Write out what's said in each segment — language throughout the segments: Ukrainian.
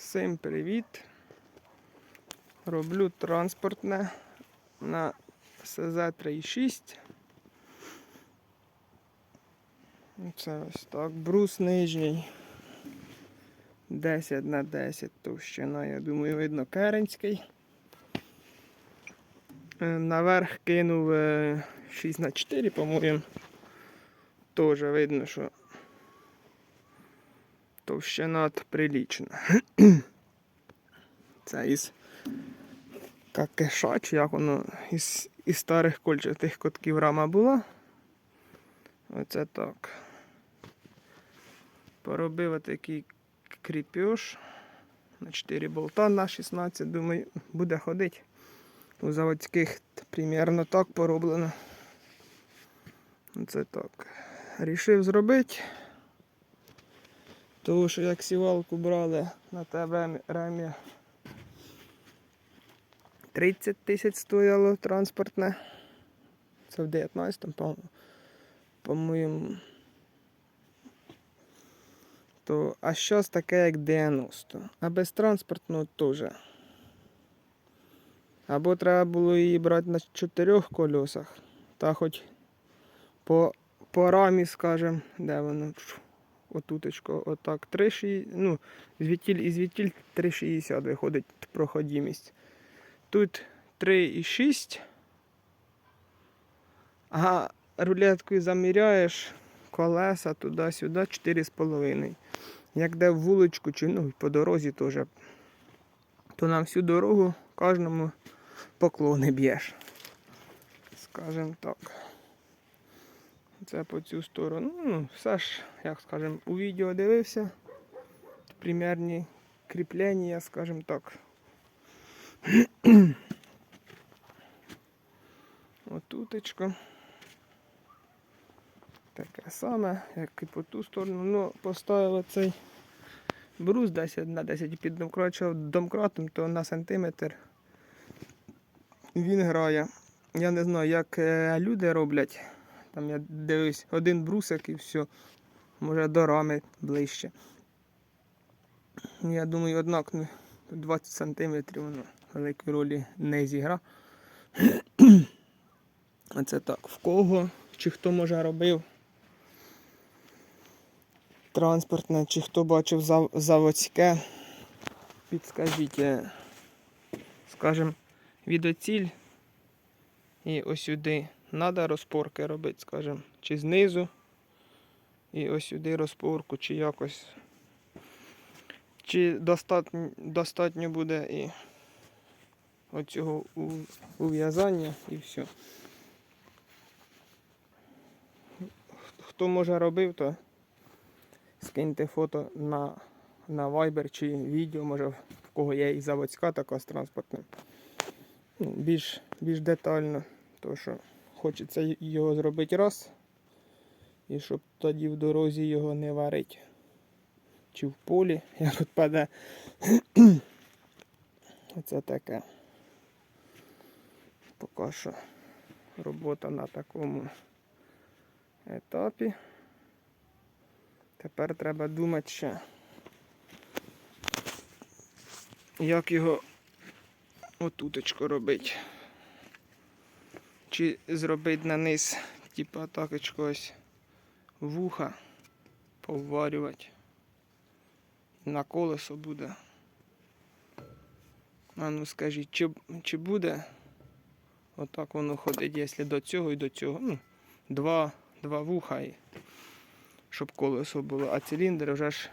Всім привіт! Роблю транспортне на СЗ-36. Це ось так. Брус нижній. 10 на 10 товщина, я думаю, видно керенський. Е, Наверх кинув е, 6 на 4, по-моєму. Теж видно, що товщина прилічна. Це із какеша, чи як воно із, із старих кольчатих котків рама була. Оце так. Поробив такий кріпеж на 4 болта на 16, думаю, буде ходити. У заводських примерно так пороблено. Оце так. Рішив зробити. Тому що як сівалку брали на тебе ремі 30 тисяч стояло транспортне. Це в 19-му, по- по-моєму. То, а щось таке, як 90. А без транспортного теж. Або треба було її брати на чотирьох колесах, та хоч по, по рамі, скажем, де воно отуточко, отак, 3,60, ну, звідтіль і звідтіль 3,60 виходить проходимість. Тут 3,6, а рулеткою заміряєш колеса туди-сюди 4,5. Як де в вуличку чи ну, по дорозі теж, то на всю дорогу кожному поклони б'єш. Скажем так. Це по цю сторону. Ну, все ж, як скажем, у відео дивився. Примірні кріплення, скажем так. Отуточко. Таке саме, як і по ту сторону. Ну, поставив цей брус 10 на 10 під домкратом, домкратом, то на сантиметр він грає. Я не знаю, як е, люди роблять. Там я дивлюсь, один брусик і все. Може до рами ближче. Я думаю, однак ну, 20 сантиметрів воно великої ролі не зігра. Оце так. В кого? Чи хто може робив транспортне, чи хто бачив зав- заводське, підскажіть, е, скажем, відоціль і ось сюди треба розпорки робити, скажем, чи знизу, і ось сюди розпорку, чи якось. Чи достатньо, достатньо буде і оцього ув'язання і все. Хто може робив, то скиньте фото на, на Viber чи відео, може в кого є і заводська така з транспортним. Ну, більш, більш детально, то що хочеться його зробити раз, і щоб тоді в дорозі його не варити. Чи в полі, як відпаде. Оце таке. Поки що робота на такому етапі. Тепер треба думати ще, як його отуточко робити. Чи зробити на низ, типа такочко ось вуха поварювати. На колесо буде. А ну скажіть, чи, чи буде отак воно ходить, якщо до цього і до цього. Ну, два, два вуха, і, щоб колесо було, а циліндр вже ж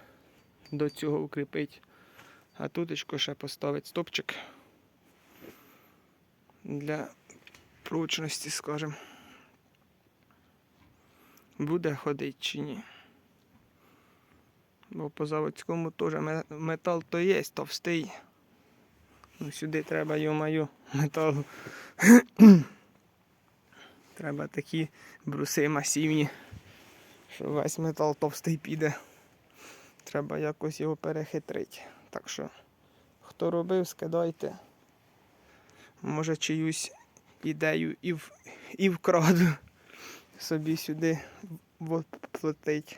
до цього укріпить. А туточко ще поставить стопчик для прочності, скажем. Буде ходити чи ні. Бо по заводському теж метал то є, товстий. Ну, сюди треба, йо-маю, металу. треба такі бруси масивні, що весь метал товстий піде. Треба якось його перехитрити. Так що, хто робив, скидайте. Може чиюсь ідею і в, і вкраду собі сюди платить.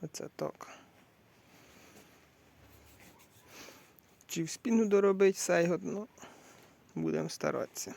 Оце так. Чи в спину доробить все ну будемо старатися.